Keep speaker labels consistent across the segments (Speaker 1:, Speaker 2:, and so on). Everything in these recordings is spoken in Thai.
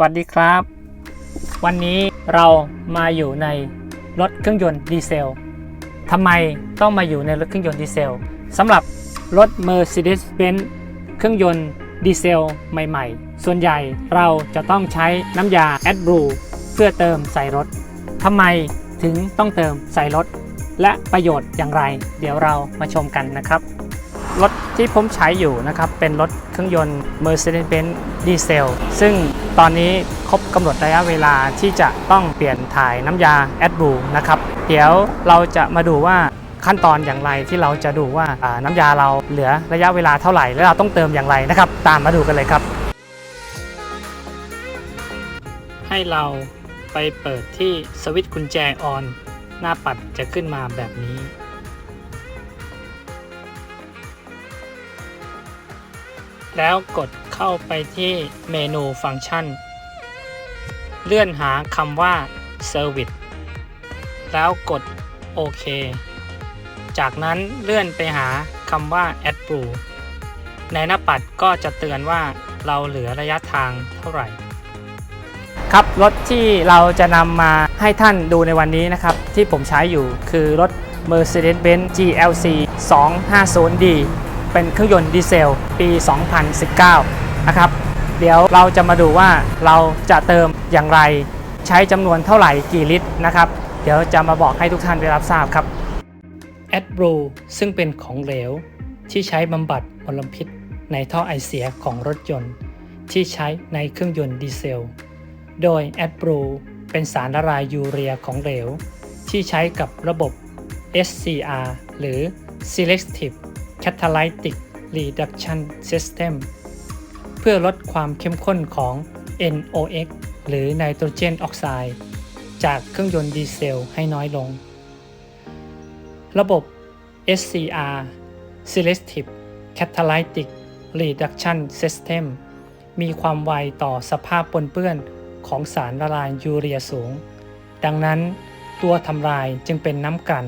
Speaker 1: วัสดีครับ วันนี้เรามาอยู่ในรถเครื่องยนต์ดีเซลทำไมต้องมาอยู่ในรถเครื่องยนต์ดีเซลสำหรับรถ Mercedes-Benz เครื่องยนต์ดีเซลใหม่ๆ ส่วนใหญ่เราจะต้องใช้น้ำยา AdBlue เพื่อเติมใส่รถทำไมถึงต้องเติมใส่รถ และประโยชน์อย่างไร เดี๋ยวเรามาชมกันนะครับ รถที่ผมใช้อยู่นะครับ เป็นรถเครื่องยนต์ Mercedes-Benz ดีเซลซึ่งตอนนี้ครบกำหนดระยะเวลาที่จะต้องเปลี่ยนถ่ายน้ำยา AdBlue นะครับ เดี๋ยวเราจะมาดูว่าขั้นตอนอย่างไรที่เราจะดูว่าอ่าน้ำยาเราเหลือระยะเวลาเท่าไหร่ และเราต้องเติมอย่างไรนะครับ ตามมาดูกันเลยครับ ให้เราไปเปิดที่สวิตช์กุญแจออน หน้าปัดจะขึ้นมาแบบนี้ แล้วกดเข้าไปที่เมนูฟังก์ชัน เลื่อนหาคำว่า Service แล้วกดโอเค จากนั้นเลื่อนไปหาคำว่า Add b l u e ในหน้าปัดก็จะเตือนว่าเราเหลือระยะทางเท่าไหร่ ครับรถที่เราจะนำมาให้ท่านดูในวันนี้นะครับ ที่ผมใช้อยู่คือรถ Mercedes-Benz GLC 250D เป็นเครื่องยนต์ดีเซล ปี 2019 นะครับ เดี๋ยวเราจะมาดูว่าเราจะเติมอย่างไร ใช้จำนวนเท่าไหร่กี่ลิตรนะครับ เดี๋ยวจะมาบอกให้ทุกท่านได้รับทราบครับ a d b r u ซึ่งเป็นของเหลว ที่ใช้บำบัดมลพิษในท่อไอเสียของรถยนต์ ที่ใช้ในเครื่องยนต์ดีเซล โดย a d b r u เป็นสารละลายยูเรียของเหลว ที่ใช้กับระบบ SCR หรือ Selective Catalytic Reduction System เพื่อลดความเข้มข้นของ NOx หรือไนโตรเจนออกไซด์จากเครื่องยนต์ดีเซลให้น้อยลง ระบบ SCR Selective Catalytic Reduction System มีความไวต่อสภาพปนเปื้อนของสารละลายยูเรียสูง ดังนั้นตัวทำลายจึงเป็นน้ำกลั่น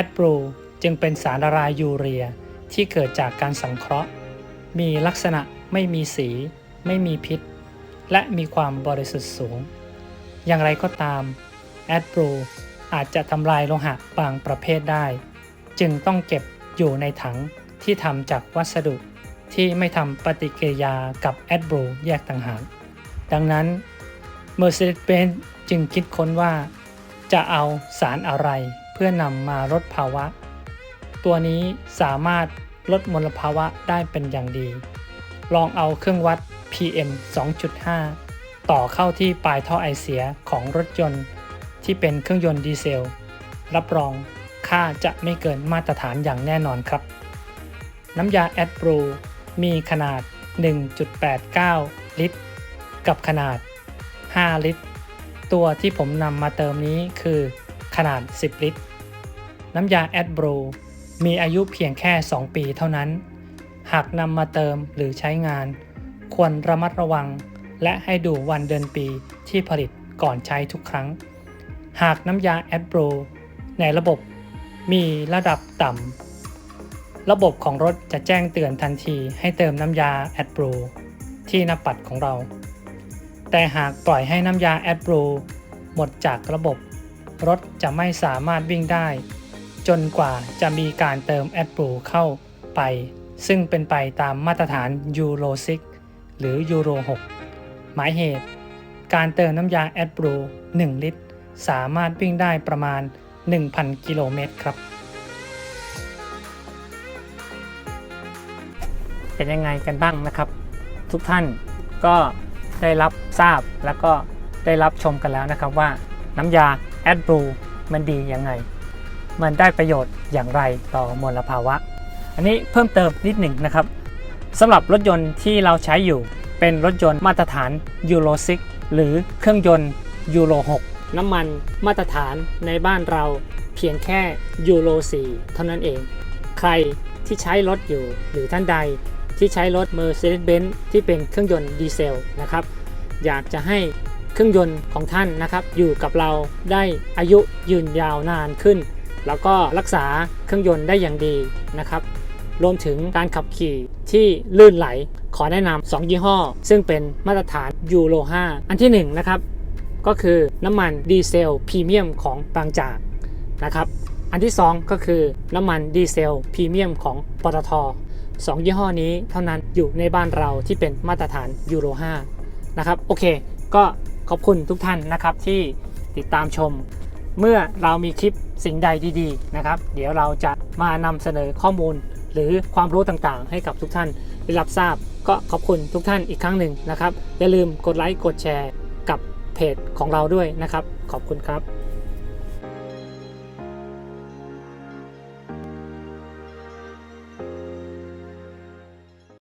Speaker 1: a d b r u จึงเป็นสารละลายยูเรียที่เกิดจากการสังเคราะห์ มีลักษณะไม่มีสี ไม่มีพิษ และมีความบริสุทธิ์สูง อย่างไรก็ตาม a d b r u อาจจะทำลายโลหะบางประเภทได้ จึงต้องเก็บอยู่ในถังที่ทำจากวัสดุที่ไม่ทำปฏิกิริยากับ a d b r u แยกต่างหาก ดังนั้น Mercedes-Benz จึงคิดค้นว่า จะเอาสารอะไรเพื่อนำมาลดภาวะ ตัวนี้สามารถลดมลภาวะได้เป็นอย่างดี ลองเอาเครื่องวัด PM 2.5 ต่อเข้าที่ปลายท่อไอเสียของรถยนต์ ที่เป็นเครื่องยนต์ดีเซล รับรองค่าจะไม่เกินมาตรฐานอย่างแน่นอนครับ น้ำยา a d b r u มีขนาด 1.89 ลิตร กับขนาด 5 ลิตร ตัวที่ผมนำมาเติมนี้คือขนาด 10 ลิตร น้ำยา a d b r u มีอายุเพียงแค่ 2 ปีเท่านั้น หากนำมาเติมหรือใช้งาน ควรระมัดระวัง และให้ดูวันเดือนปีที่ผลิตก่อนใช้ทุกครั้ง หากน้ำยา a d b r u ในระบบมีระดับต่ำ ระบบของรถจะแจ้งเตือนทันทีให้เติมน้ำยา a d b r u ที่หน้าปัดของเรา แต่หากปล่อยให้น้ำยา a d b r u หมดจากระบบ รถจะไม่สามารถวิ่งได้ จนกว่าจะมีการเติม a d b r u เข้าไป ซึ่งเป็นไปตามมาตรฐาน Euro 6หรือ Euro 6หมายเหตุ การเติมน้ำยา a d b r u 1ลิตร สามารถวิ่งได้ประมาณ 1,000 กิโลเมตรครับ เป็นยังไงกันบ้างนะครับ ทุกท่านก็ได้รับทราบแล้วก็ได้รับชมกันแล้วนะครับว่าน้ำยา a d b l u มันดียังไง มันได้ประโยชน์อย่างไรต่อมลภาวะ อันนี้เพิ่มเติมนิดหนึ่งนะครับสำหรับรถยนต์ที่เราใช้อยู่เป็นรถยนต์มาตรฐาน Euro 6หรือเครื่องยนต์ Euro 6น้ำมันมาตรฐานในบ้านเราเพียงแค่ Euro 4เท่านั้นเอง ใครที่ใช้รถอยู่หรือท่านใดที่ใช้รถ Mercedes-Benz ที่เป็นเครื่องยนต์ดีเซลนะครับ อยากจะให้เครื่องยนต์ของท่านนะครับ อยู่กับเราได้อายุยืนยาวนานขึ้น แล้วก็รักษาเครื่องยนต์ได้อย่างดีนะครับรวมถึงการขับขี่ที่ลื่นไหลขอแนะนำ2ยี่ห้อ ซึ่งเป็นมาตรฐานยูโร 5 อันที่1นะครับก็คือน้ำมันดีเซลพรีเมียมของบางจากนะครับอันที่ 2 ก็คือน้ำมันดีเซลพรีเมียมของปตทสองยี่ห้อนี้เท่านั้นอยู่ในบ้านเราที่เป็นมาตรฐานยูโร 5 นะครับโอเค ก็ขอบคุณทุกท่านนะครับที่ติดตามชม เมื่อเรามีคลิปสิ่งใดดีๆนะครับ เดี๋ยวเราจะมานำเสนอข้อมูล หรือความรู้ต่างๆ ให้กับทุกท่านได้รับทราบ ก็ขอบคุณทุกท่านอีกครั้งหนึ่งนะครับ อย่าลืมกดไลค์กดแชร์กับเพจของเราด้วยนะครับ ขอบคุณครับ